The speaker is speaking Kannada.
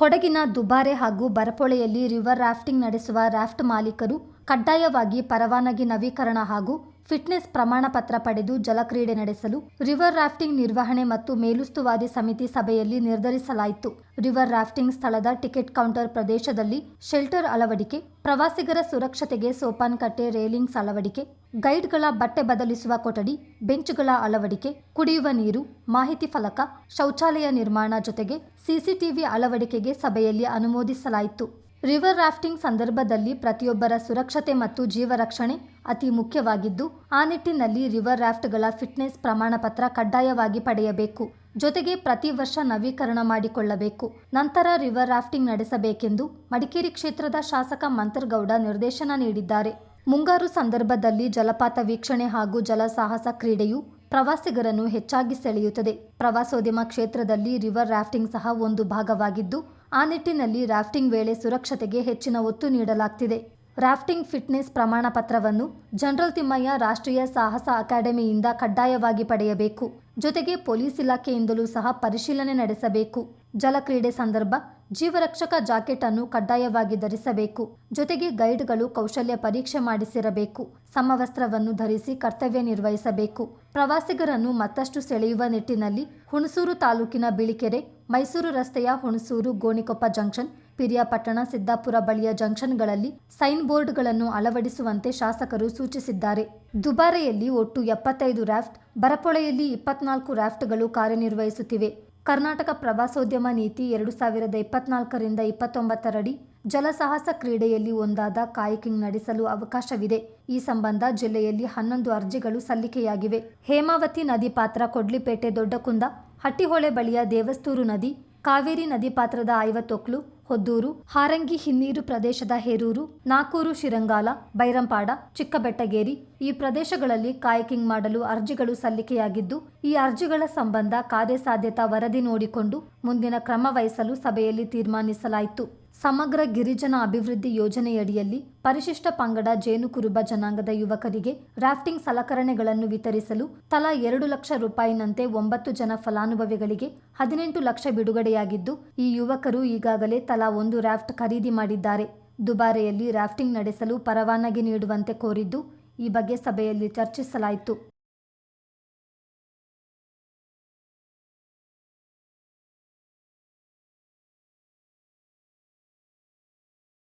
ಕೊಡಗಿನ ದುಬಾರೆ ಹಾಗೂ ಬರಪೊಳೆಯಲ್ಲಿ ರಿವರ್ ರಾಫ್ಟಿಂಗ್ ನಡೆಸುವ ರಾಫ್ಟ್ ಮಾಲೀಕರು ಕಡ್ಡಾಯವಾಗಿ ಪರವಾನಗಿ ನವೀಕರಣ ಹಾಗೂ ಫಿಟ್ನೆಸ್ ಪ್ರಮಾಣ ಪತ್ರ ಪಡೆದು ಜಲಕ್ರೀಡೆ ನಡೆಸಲು ರಿವರ್ ರಾಫ್ಟಿಂಗ್ ನಿರ್ವಹಣೆ ಮತ್ತು ಮೇಲುಸ್ತುವಾರಿ ಸಮಿತಿ ಸಭೆಯಲ್ಲಿ ನಿರ್ಧರಿಸಲಾಯಿತು. ರಿವರ್ ರಾಫ್ಟಿಂಗ್ ಸ್ಥಳದ ಟಿಕೆಟ್ ಕೌಂಟರ್ ಪ್ರದೇಶದಲ್ಲಿ ಶೆಲ್ಟರ್ ಅಳವಡಿಕೆ, ಪ್ರವಾಸಿಗರ ಸುರಕ್ಷತೆಗೆ ಸೋಪಾನ್ ಕಟ್ಟೆ ರೇಲಿಂಗ್ಸ್ ಅಳವಡಿಕೆ, ಗೈಡ್ಗಳ ಬಟ್ಟೆ ಬದಲಿಸುವ ಕೊಠಡಿ, ಬೆಂಚ್ಗಳ ಅಳವಡಿಕೆ, ಕುಡಿಯುವ ನೀರು, ಮಾಹಿತಿ ಫಲಕ, ಶೌಚಾಲಯ ನಿರ್ಮಾಣ ಜೊತೆಗೆ ಸಿಸಿಟಿವಿ ಅಳವಡಿಕೆಗೆ ಸಭೆಯಲ್ಲಿ ಅನುಮೋದಿಸಲಾಯಿತು. ರಿವರ್ ರಾಫ್ಟಿಂಗ್ ಸಂದರ್ಭದಲ್ಲಿ ಪ್ರತಿಯೊಬ್ಬರ ಸುರಕ್ಷತೆ ಮತ್ತು ಜೀವ ರಕ್ಷಣೆ ಅತಿ ಮುಖ್ಯವಾಗಿದ್ದು, ಆ ನಿಟ್ಟಿನಲ್ಲಿ ರಿವರ್ ರಾಫ್ಟ್ಗಳ ಫಿಟ್ನೆಸ್ ಪ್ರಮಾಣ ಪತ್ರ ಕಡ್ಡಾಯವಾಗಿ ಪಡೆಯಬೇಕು. ಜೊತೆಗೆ ಪ್ರತಿ ವರ್ಷ ನವೀಕರಣ ಮಾಡಿಕೊಳ್ಳಬೇಕು. ನಂತರ ರಿವರ್ ರಾಫ್ಟಿಂಗ್ ನಡೆಸಬೇಕೆಂದು ಮಡಿಕೇರಿ ಕ್ಷೇತ್ರದ ಶಾಸಕ ಮಂತರ್ಗೌಡ ನಿರ್ದೇಶನ ನೀಡಿದ್ದಾರೆ. ಮುಂಗಾರು ಸಂದರ್ಭದಲ್ಲಿ ಜಲಪಾತ ವೀಕ್ಷಣೆ ಹಾಗೂ ಜಲಸಾಹಸ ಕ್ರೀಡೆಯು ಪ್ರವಾಸಿಗರನ್ನು ಹೆಚ್ಚಾಗಿ ಸೆಳೆಯುತ್ತದೆ. ಪ್ರವಾಸೋದ್ಯಮ ಕ್ಷೇತ್ರದಲ್ಲಿ ರಿವರ್ ರಾಫ್ಟಿಂಗ್ ಸಹ ಒಂದು ಭಾಗವಾಗಿದ್ದು ಆ ನಿಟ್ಟಿನಲ್ಲಿ ರಾಫ್ಟಿಂಗ್ ವೇಳೆ ಸುರಕ್ಷತೆಗೆ ಹೆಚ್ಚಿನ ಒತ್ತು ನೀಡಲಾಗ್ತಿದೆ. ರಾಫ್ಟಿಂಗ್ ಫಿಟ್ನೆಸ್ ಪ್ರಮಾಣ ಪತ್ರವನ್ನು ಜನರಲ್ ತಿಮ್ಮಯ್ಯ ರಾಷ್ಟ್ರೀಯ ಸಾಹಸ ಅಕಾಡೆಮಿಯಿಂದ ಕಡ್ಡಾಯವಾಗಿ ಪಡೆಯಬೇಕು. ಜೊತೆಗೆ ಪೊಲೀಸ್ ಇಲಾಖೆಯಿಂದಲೂ ಸಹ ಪರಿಶೀಲನೆ ನಡೆಸಬೇಕು. ಜಲಕ್ರೀಡೆ ಸಂದರ್ಭ, ಜೀವರಕ್ಷಕ ಜಾಕೆಟ್ ಅನ್ನು ಕಡ್ಡಾಯವಾಗಿ ಧರಿಸಬೇಕು. ಜೊತೆಗೆ ಗೈಡ್ಗಳು ಕೌಶಲ್ಯ ಪರೀಕ್ಷೆ ಮಾಡಿಸಿರಬೇಕು. ಸಮವಸ್ತ್ರವನ್ನು ಧರಿಸಿ ಕರ್ತವ್ಯ ನಿರ್ವಹಿಸಬೇಕು. ಪ್ರವಾಸಿಗರನ್ನು ಮತ್ತಷ್ಟು ಸೆಳೆಯುವ ನಿಟ್ಟಿನಲ್ಲಿ ಹುಣಸೂರು ತಾಲೂಕಿನ ಬಿಳಿಕೆರೆ, ಮೈಸೂರು ರಸ್ತೆಯ ಹುಣಸೂರು ಗೋಣಿಕೊಪ್ಪ ಜಂಕ್ಷನ್, ಪಿರಿಯಾಪಟ್ಟಣ ಸಿದ್ದಾಪುರ ಬಳಿಯ ಜಂಕ್ಷನ್ಗಳಲ್ಲಿ ಸೈನ್ ಬೋರ್ಡ್ಗಳನ್ನು ಅಳವಡಿಸುವಂತೆ ಶಾಸಕರು ಸೂಚಿಸಿದ್ದಾರೆ. ದುಬಾರೆಯಲ್ಲಿ ಒಟ್ಟು ಎಪ್ಪತ್ತೈದು ರಾಫ್ಟ್, ಬರಪೊಳೆಯಲ್ಲಿ ಇಪ್ಪತ್ನಾಲ್ಕು ರಾಫ್ಟ್ಗಳು ಕಾರ್ಯನಿರ್ವಹಿಸುತ್ತಿವೆ. ಕರ್ನಾಟಕ ಪ್ರವಾಸೋದ್ಯಮ ನೀತಿ ಎರಡು ಸಾವಿರದ ಇಪ್ಪತ್ನಾಲ್ಕರಿಂದ ಇಪ್ಪತ್ತೊಂಬತ್ತರಡಿ ಜಲಸಾಹಸ ಕ್ರೀಡೆಯಲ್ಲಿ ಒಂದಾದ ಕಾಯಕಿಂಗ್ ನಡೆಸಲು ಅವಕಾಶವಿದೆ. ಈ ಸಂಬಂಧ ಜಿಲ್ಲೆಯಲ್ಲಿ ಹನ್ನೊಂದು ಅರ್ಜಿಗಳು ಸಲ್ಲಿಕೆಯಾಗಿವೆ. ಹೇಮಾವತಿ ನದಿ ಪಾತ್ರ ಕೊಡ್ಲಿಪೇಟೆ ದೊಡ್ಡಕುಂದ, ಹಟ್ಟಿಹೊಳೆ ಬಳಿಯ ದೇವಸ್ತೂರು ನದಿ, ಕಾವೇರಿ ನದಿ ಪಾತ್ರದ ಐವತ್ತೊಕ್ಲು ಹೊದ್ದೂರು, ಹಾರಂಗಿ ಹಿನ್ನೀರು ಪ್ರದೇಶದ ಹೇರೂರು, ನಾಕೂರು ಶಿರಂಗಾಲ, ಬೈರಂಪಾಡ, ಚಿಕ್ಕಬೆಟ್ಟಗೇರಿ ಈ ಪ್ರದೇಶಗಳಲ್ಲಿ ಕಾಯಕಿಂಗ್ ಮಾಡಲು ಅರ್ಜಿಗಳು ಸಲ್ಲಿಕೆಯಾಗಿದ್ದು, ಈ ಅರ್ಜಿಗಳ ಸಂಬಂಧ ಕಾರ್ಯಸಾಧ್ಯತಾ ವರದಿ ನೋಡಿಕೊಂಡು ಮುಂದಿನ ಕ್ರಮ ವಹಿಸಲು ಸಭೆಯಲ್ಲಿ ತೀರ್ಮಾನಿಸಲಾಯಿತು. ಸಮಗ್ರ ಗಿರಿಜನ ಅಭಿವೃದ್ಧಿ ಯೋಜನೆಯಡಿಯಲ್ಲಿ ಪರಿಶಿಷ್ಟ ಪಂಗಡ ಜೇನು ಕುರುಬ ಜನಾಂಗದ ಯುವಕರಿಗೆ ರಾಫ್ಟಿಂಗ್ ಸಲಕರಣೆಗಳನ್ನು ವಿತರಿಸಲು ತಲಾ ಎರಡು ಲಕ್ಷ ರೂಪಾಯಿನಂತೆ ಒಂಬತ್ತು ಜನ ಫಲಾನುಭವಿಗಳಿಗೆ ಹದಿನೆಂಟು ಲಕ್ಷ ಬಿಡುಗಡೆಯಾಗಿದ್ದು, ಈ ಯುವಕರು ಈಗಾಗಲೇ ತಲಾ ಒಂದು ರಾಫ್ಟ್ ಖರೀದಿ ಮಾಡಿದ್ದಾರೆ. ದುಬಾರೆಯಲ್ಲಿ ರಾಫ್ಟಿಂಗ್ ನಡೆಸಲು ಪರವಾನಗಿ ನೀಡುವಂತೆ ಕೋರಿದ್ದು, ಈ ಬಗ್ಗೆ ಸಭೆಯಲ್ಲಿ ಚರ್ಚಿಸಲಾಯಿತು.